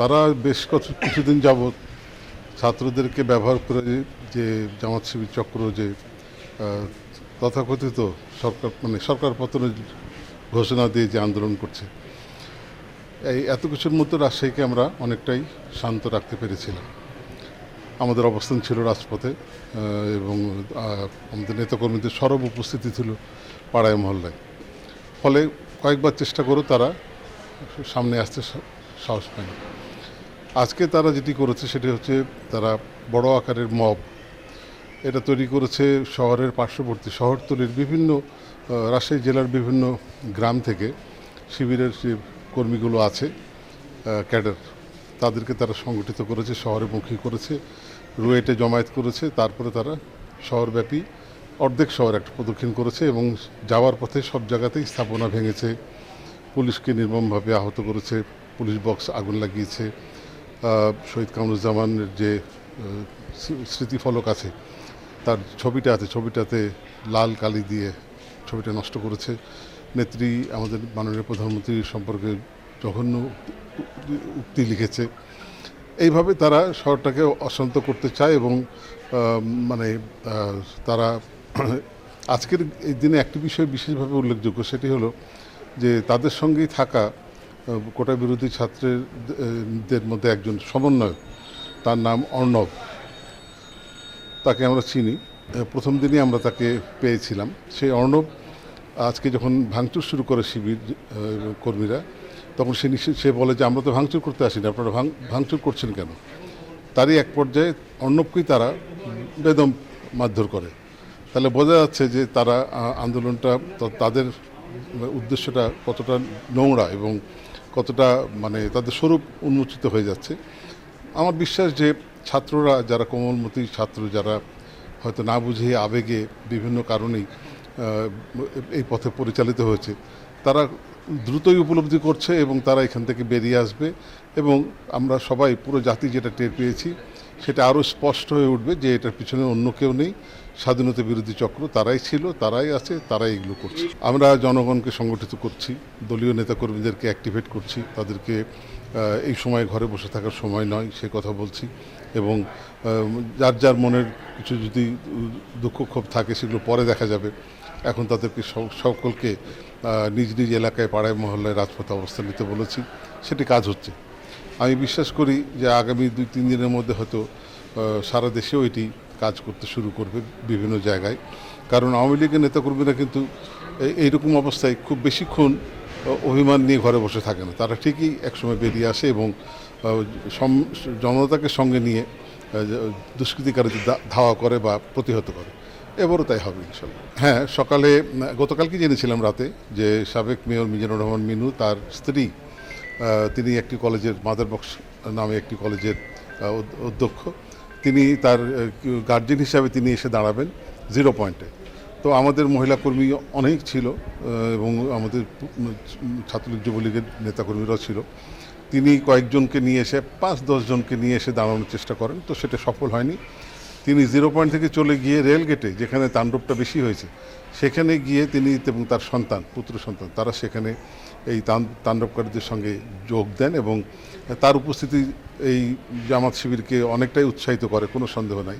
তারা বেশ কিছুদিন যাবৎ ছাত্রদেরকে ব্যবহার করে যে জামাত শিবির চক্র যে তথাকথিত সরকার মানে সরকার পতনের ঘোষণা দিয়ে যে আন্দোলন করছে, এই এত কিছুর মধ্যে রাজশাহীকে আমরা অনেকটাই শান্ত রাখতে পেরেছিলাম। আমাদের অবস্থান ছিল রাজপথে এবং আমাদের নেতাকর্মীদের সরব উপস্থিতি ছিল পাড়ায়, মহল্লায়। ফলে কয়েকবার চেষ্টা করে তারা সামনে আসতে সাহস পায়নি। আজকে তারা যেটি করেছে সেটি হচ্ছে তারা বড় আকারের মব। এটা তৈরি করেছে শহরের পার্শ্ববর্তী শহরতলির বিভিন্ন রাজশাহী জেলার বিভিন্ন গ্রাম থেকে শিবিরের যে কর্মীগুলো আছে ক্যাডার, তাদেরকে তারা সংগঠিত করেছে শহরে মুখী করেছে, রুয়েটে জমায়েত করেছে, তারপরে তারা শহরব্যাপী অর্ধেক শহর একটা প্রদক্ষিণ করেছে এবং যাওয়ার পথে সব জায়গাতেই স্থাপনা ভেঙেছে, পুলিশকে নির্মমভাবে আহত করেছে, পুলিশ বক্স আগুন লাগিয়েছে শহীদ কামরুজ্জামানের যে স্মৃতিফলক আছে, তার ছবিটা আছে, ছবিটাতে লাল কালি দিয়ে ছবিটা নষ্ট করেছে। নেত্রী আমাদের মাননীয় প্রধানমন্ত্রী সম্পর্কে জঘন্য উক্তি- লিখেছে। এইভাবে তারা শহরটাকে অশান্ত করতে চায় এবং মানে তারা আজকের এই দিনে একটি বিষয় বিশেষভাবে উল্লেখযোগ্য, সেটি হলো যে তাদের সঙ্গেই থাকা কোটা বিরোধী ছাত্রের মধ্যে একজন সমন্বয়ক, তার নাম অর্ণব। তাকে আমরা চিনি। প্রথম দিনই আমরা তাকে পেয়েছিলাম। সেই অর্ণব আজকে যখন ভাঙচুর শুরু করে শিবির কর্মীরা, তখন সে নিশ্চয় সে বলে যে, আমরা তো ভাঙচুর করতে আসিনি, আপনারা ভাঙ, ভাঙচুর করছেন কেন? তারই এক পর্যায়ে অর্ণবকেই তারা বেদম মারধর করে। তাহলে বোঝা যাচ্ছে যে, তারা আন্দোলনটা তাদের উদ্দেশ্যটা কতটা নোংরা এবং কতটা মানে তাদের স্বরূপ উন্মোচিত হয়ে যাচ্ছে। আমার বিশ্বাস যে ছাত্ররা যারা কোমলমতি ছাত্র, যারা হয়তো না বুঝে আবেগে বিভিন্ন কারণেই এই পথে পরিচালিত হয়েছে, তারা দ্রুতই উপলব্ধি করছে এবং তারা এখান থেকে বেরিয়ে আসবে এবং আমরা সবাই পুরো জাতি যেটা টের পেয়েছি, সেটা আরও স্পষ্ট হয়ে উঠবে যে এটার পিছনে অন্য কেউ নেই। স্বাধীনতা বিরোধী চক্র তারাই ছিল, তারাই আছে, তারাই এগুলো করছে। আমরা জনগণকে সংগঠিত করছি, দলীয় নেতাকর্মীদেরকে অ্যাক্টিভেট করছি, তাদেরকে এই সময় ঘরে বসে থাকার সময় নয়, সে কথা বলছি। এবং যার যার মনের কিছু যদি দুঃখ, ক্ষোভ থাকে সেগুলো পরে দেখা যাবে। এখন তাদেরকে সকলকে নিজ নিজ এলাকায়, পাড়ায়, মহল্লায় রাজপথে অবস্থান নিতে বলেছি। সেটি কাজ হচ্ছে। আমি বিশ্বাস করি যে আগামী দুই, তিন দিনের মধ্যে হয়তো সারা দেশেও এটি কাজ করতে শুরু করবে বিভিন্ন জায়গায়। কারণ আওয়ামী লীগের নেতাকর্মীরা কিন্তু এই- এইরকম অবস্থায় খুব বেশিক্ষণ অভিমান নিয়ে ঘরে বসে থাকে না। তারা ঠিকই একসময় বেরিয়ে আসে এবং জনতাকে সঙ্গে নিয়ে দুষ্কৃতিকারীদের ধাওয়া করে বা প্রতিহত করে। এবারও তাই হবে, ইনশাল্লাহ। হ্যাঁ সকালে গতকালকে জেনেছিলাম রাতে যে সাবেক মেয়র মিজানুর রহমান মিনু, তার স্ত্রী তিনি একটি কলেজের মাদার বক্স নামে একটি কলেজের অধ্যক্ষ। তিনি তার গার্জেন হিসাবে তিনি এসে দাঁড়াবেন জিরো পয়েন্টে। তো আমাদের মহিলা কর্মী অনেক ছিল এবং আমাদের ছাত্রলীগ যুবলীগের নেতাকর্মীরাও ছিল। তিনি কয়েকজনকে নিয়ে এসে, পাঁচ দশজনকে নিয়ে এসে দাঁড়ানোর চেষ্টা করেন, তো সেটা সফল হয়নি। তিনি জিরো পয়েন্ট থেকে চলে গিয়ে রেলগেটে যেখানে তাণ্ডবটা বেশি হয়েছে, সেখানে গিয়ে তিনি এবং তার সন্তান, পুত্র সন্তান, তারা সেখানে এই তাণ্ডবকারীদের সঙ্গে যোগ দেন এবং তার উপস্থিতি এই জামাত শিবিরকে অনেকটাই উৎসাহিত করে, কোনো সন্দেহ নাই।